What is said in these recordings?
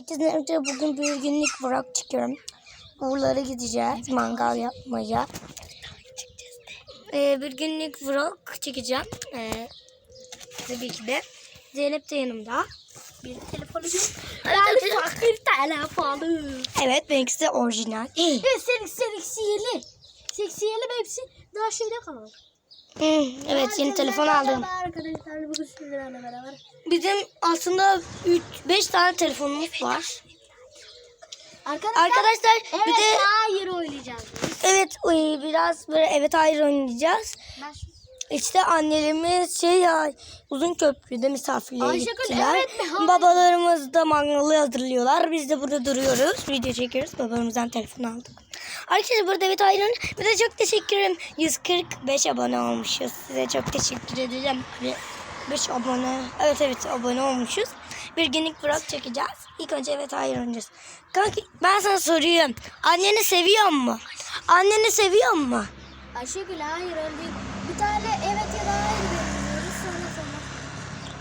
Herkesin önce bugün bir günlük vlog çekiyorum. Uğurlara gideceğiz mangal yapmaya. Ee, bir günlük vlog çekeceğim. Ee, tabii ki de. Zeynep de yanımda. Bir telefonu. Yani fakir telefonu. Evet benimkisi de orijinal. Evet senin senin sihirli. Seksiyeli hepsi daha şeyde kalır. Evet yeni telefon aldım. Arkadaşlar bugün sizlerle beraber. Bizim aslında 5 tane telefonumuz var. Arkadaşlar, Arkadaşlar evet bir de hayır oynayacağız. biz. evet biraz böyle evet hayır oynayacağız. Ben şu- İşte annelerimiz şey ya uzun köprüde misafirliğe Ayşegül, gittiler. evet mi? Babalarımız da mangalı hazırlıyorlar. Biz de burada duruyoruz. Video çekiyoruz. Babamızdan telefon aldık. Arkadaşlar burada evet hayran. Bir de çok teşekkür ederim. 145 abone olmuşuz. Size çok teşekkür ederim. 5 abone. Evet evet abone olmuşuz. Bir günlük vlog çekeceğiz. İlk önce evet hayır oynayacağız. Kanka ben sana soruyorum. Anneni seviyor mu? Anneni seviyor mu? Ayşegül hayır öyle değil. Bir tane evet ya da hayır veriyoruz sonra sonra.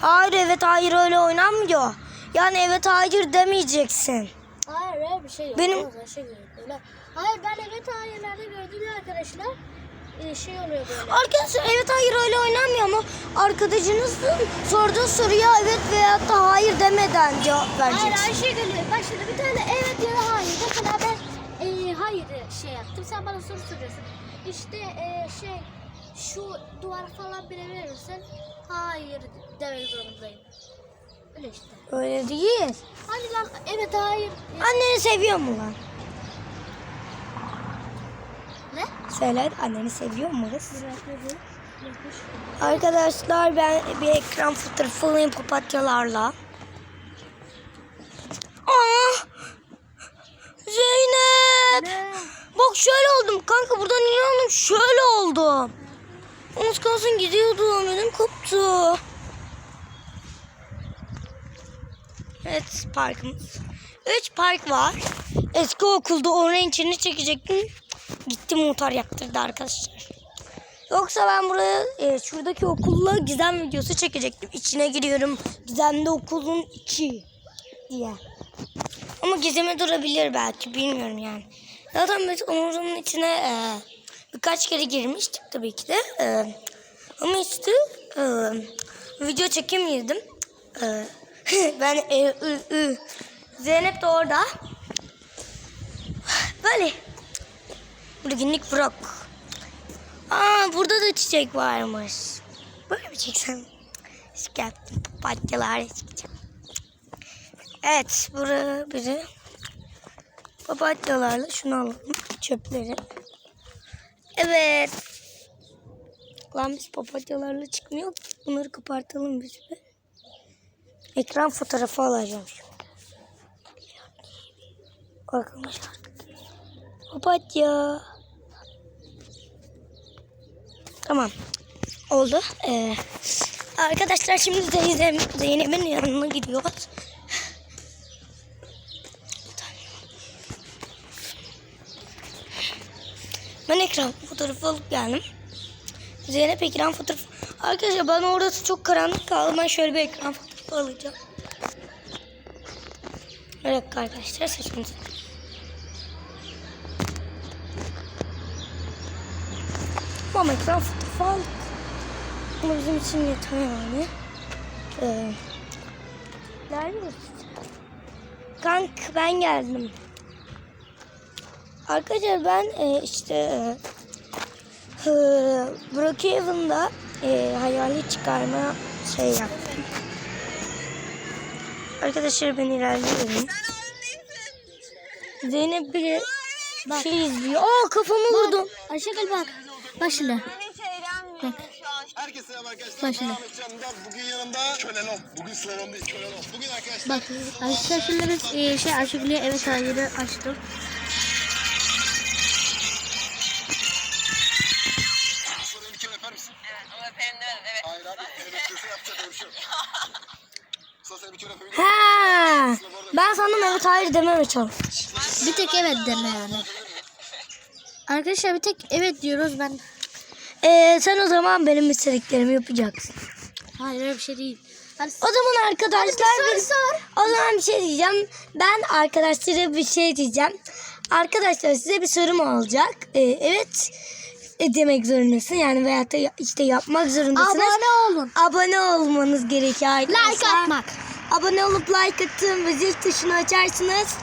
Hayır evet hayır öyle oynanmıyor. Yani evet hayır demeyeceksin. Hayır öyle bir şey yok. Benim- Olmaz öyle. Hayır ben evet hayırlarda gördüm ya arkadaşlar. Ee, şey oluyor böyle. Arkadaşlar evet hayır öyle oynanmıyor ama arkadaşınızın sorduğu soruya evet veya da hayır demeden cevap Hayır vereceksin. Ayşegül bak şimdi bir tane evet ya da hayır. Mesela ben e, hayır şey yaptım. Sen bana soru soruyorsun. İşte e, şey şu duvar falan bile verirsen hayır demek zorundayım. Öyle işte. Öyle değil. Hani lan evet hayır. Anneni seviyor mu lan? Ne? Söyle anneni seviyor mu kız? Arkadaşlar ben bir ekran fotoğrafı alayım papatyalarla. Aa! Zeynep! Ne? Bak şöyle oldum kanka buradan inandım şöyle oldum. Omuz kalsın gidiyordum ödüm koptu. Evet parkımız. Üç park var. Eski okulda oranın içini çekecektim. Gitti motor yaptırdı arkadaşlar. Yoksa ben buraya e, şuradaki okulla gizem videosu çekecektim. İçine giriyorum. Gizemde okulun içi diye. Ama gizeme durabilir belki bilmiyorum yani. Zaten biz omuzun içine e, birkaç kere girmiştik tabii ki de. E, ama işte e, video çekemiyordum. E, ben e, ı, ı. Zeynep de orada. Böyle. Burada günlük vlog. Aa burada da çiçek varmış. Böyle mi çeksem? Gel papatyalar çekeceğim. Evet, buraya biri papatyalarla şunu alalım. Çöpleri. Evet. Lan biz papatyalarla çıkmıyor. Bunları kopartalım biz bir. Ekran fotoğrafı alacağım şimdi. Arkadaşlar. Papatya. Tamam. Oldu. Ee, arkadaşlar şimdi Zeynep, Zeynep'in yanına gidiyoruz. Ben ekran fotoğrafı alıp geldim. Zeynep ekran fotoğrafı. Arkadaşlar bana orası çok karanlık kaldı. Ben şöyle bir ekran fotoğrafı alacağım. Dakika arkadaşlar saçımızı. Tamam ekran fotoğrafı aldık. Ama bizim için yeter yani. Ee, neredeyiz? Kank ben geldim. Arkadaşlar ben e, işte e, Brookhaven'da e, hayali çıkarma şey yaptım. Arkadaşlar ben ilerliyorum. Zeynep bir şey izliyor. Aa kafamı vurdum. Ayşegül bak. Bak şimdi. Bak. Herkese merhaba arkadaşlar. Can Murat. Bugün yanımda Kölelom. Bugün Slalom değil Kölelom. Bugün arkadaşlar Bak arkadaşlar şimdi biz e, şey Ayşegül'e evet hayırı açtım. Ben sandım evet hayır dememe çalış. Bir tek evet deme yani. Arkadaşlar bir tek evet diyoruz ben. Ee, sen o zaman benim istediklerimi yapacaksın. Hayır öyle bir şey değil. Hadi O zaman arkadaşlar Hadi bir sor, sor. o zaman bir şey diyeceğim. Ben arkadaşlara bir şey diyeceğim. Arkadaşlar size bir sorum olacak. Ee, evet demek zorundasın. Yani veyahut da işte yapmak zorundasınız. Abone olun. Abone olmanız gerekiyor arkadaşlar. Like atmak. Abone olup like atın ve zil tuşunu açarsınız.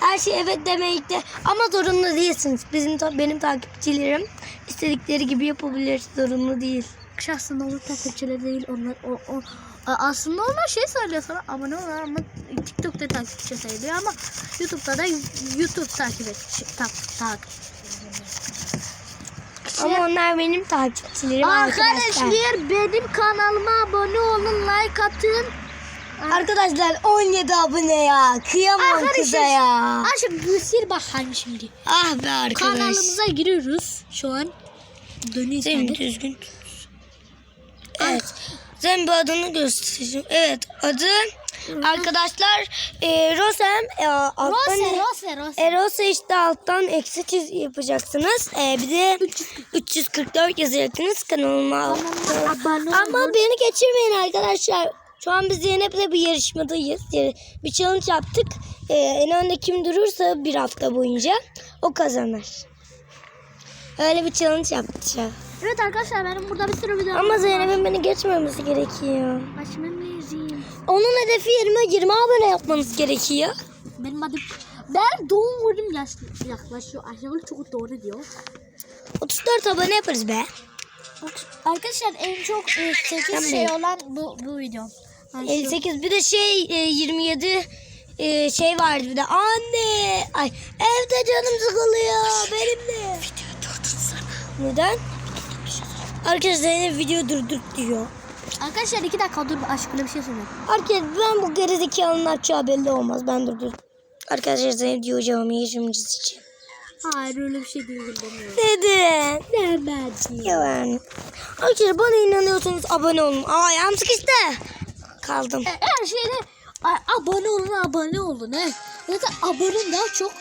Her şey evet demekte ama zorunlu değilsiniz. Bizim benim takipçilerim istedikleri gibi yapabilir. Zorunlu değil. Şahsen olur takipçileri değil onlar o, o aslında onlar şey söylüyor sana abone ol ama TikTok'ta takipçi sayılıyor ama YouTube'da da YouTube takip et şey, tak, takip. Ama onlar benim takipçilerim arkadaşlar. Arkadaşlar benim kanalıma abone olun like atın. Arkadaşlar 17 abone ya. Kıyamam kıza ya. Aşık bu sil bakayım şimdi. Ah be arkadaş. Kanalımıza giriyoruz şu an. Dönüyor Zeynep düzgün tut. Evet. Zeynep adını göstereceğim. Evet adı arkadaşlar e, Rosem e, alttan Rose, Rose, Rose. E, Rosa işte alttan eksi çiz yapacaksınız. E, bir de 344 yazacaksınız kanalıma. Ama olun. beni geçirmeyin arkadaşlar. Şu an biz Zeynep'le bir yarışmadayız. Bir challenge yaptık. E, en önde kim durursa bir hafta boyunca o kazanır. Öyle bir challenge yaptık. Evet arkadaşlar benim burada bir sürü video Ama Zeynep'in beni geçmemesi gerekiyor. Açmam lazım. Onun hedefi 20, 20 abone yapmanız gerekiyor. Benim adım ben doğum günüm yaş, yaklaşıyor. Ayşegül çok doğru diyor. 34 abone yaparız be. Arkadaşlar en çok e, 8 Sen şey olan bu bu video. Ay, şu- 58 bir de şey e, 27 e, şey vardı bir de anne ay evde canım sıkılıyor benim de. Video durdursana. Neden? Arkadaşlar Zeynep video durdur diyor. Arkadaşlar iki dakika dur aşkına bir şey söyleyeyim. Herkes ben bu gerizekalının açacağı belli olmaz ben durdur. Arkadaşlar Zeynep diyor hocamı yaşamcısı için. Hayır öyle bir şey değil demiyorum. Neden? Demedi. Yalan. Arkadaşlar bana inanıyorsanız abone olun. Aa ayağım sıkıştı. Kaldım. Her şeyde abone olun abone olun he. Zaten abone daha çok.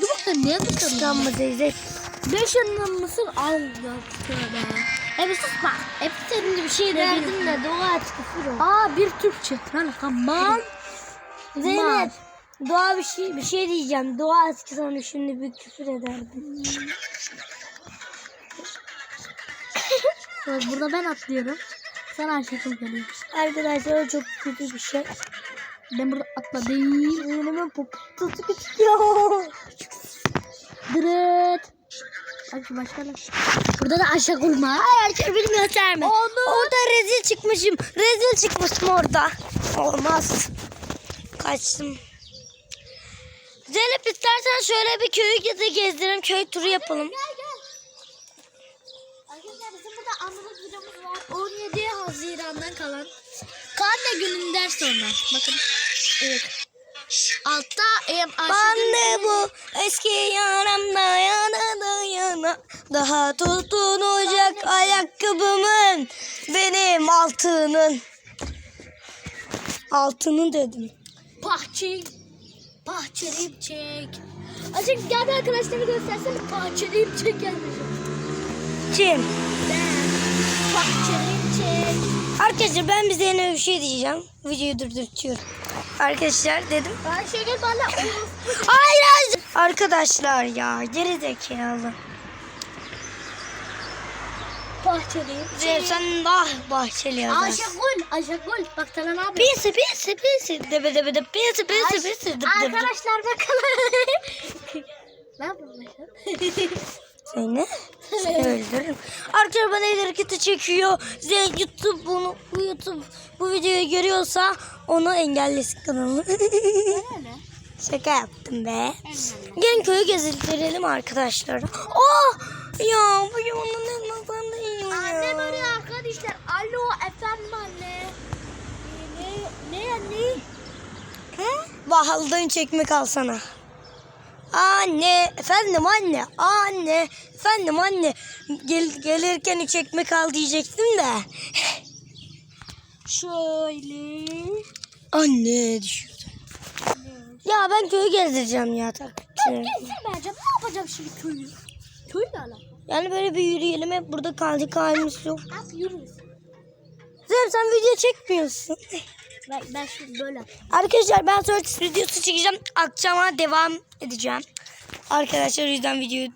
Dur bakalım bakalım. Kıskanma teyze. Beş yanından mısın? Al ya tövbe. Hep susma. Hep senin bir şey Verdim de dua et küfür ol. Aa bir Türkçe. Lan tamam. Zeynep. Dua bir şey bir şey diyeceğim. Dua et ki sana şimdi bir küfür ederdim. Burada ben atlıyorum. Sen Ayşegül geliyor. Arkadaşlar o çok kötü bir şey. Ben burada atladım. Zeynep'in poposu sıkışıyor. Dırıt. Bak başka ne? Burada da var. Ay arkadaşlar beni gösterme. Onu- Orada rezil çıkmışım. Rezil çıkmışım orada. Olmaz. Kaçtım. Zeynep istersen şöyle bir köyü gezi gezdirelim. Köy turu yapalım. Gel gel. Arkadaşlar bizim burada anlık videomuz var. 17 Haziran'dan kalan. Karne gününden sonra. Bakın. Evet. Altta em, Ben de bu eski yaramda yana dayana Daha tutunacak ayakkabımın Benim altının Altının dedim Bahçe. Bahçeliyim çek. Açık gel bir arkadaşlarını göstersene. Bahçeliyim çek gelmiş. Kim? Ben. Bahçeliyim çek. Arkadaşlar ben bize yeni bir şey diyeceğim. Videoyu durdurtuyorum. Arkadaşlar dedim. Ayşegül bana Hayır Arkadaşlar ya geri zekalı. Bahçeliyim Zeynep sen daha bahçeli yazarsın Ayşegül. Ayşegül. Bak sana ne yapayım? Pisi pisi pisi debe debe de pisi debe debe. Arkadaşlar bakın. ne yapıyorsun Seni seni öldürürüm. Arkadaşlar bana el hareketi çekiyor. Ze YouTube bunu bu YouTube bu videoyu görüyorsa onu engellesin kanalı. Öyle. Şaka yaptım be. Gelin köyü gezdirelim arkadaşlar. Oh! Ya bu yamanın ne nazarında yiyor Annem ya. arıyor arkadaşlar. Alo efendim anne. Ne ne anne? Bahaldan çekmek alsana. Anne, efendim anne, anne, efendim anne. Gel, gelirken üç ekmek al diyecektim de. Şöyle. Anne düşürdü. Ya ben köyü gezdireceğim ya. Gezsin bence. Ne yapacağım şimdi köyü? Köy ne ala? Yani böyle bir yürüyelim hep burada kaldık halimiz yok. Yürüyüz. Zeynep sen video çekmiyorsun. Ben, şimdi böyle Arkadaşlar ben Surtis videosu çekeceğim. Akşama devam edeceğim. Arkadaşlar o yüzden videoyu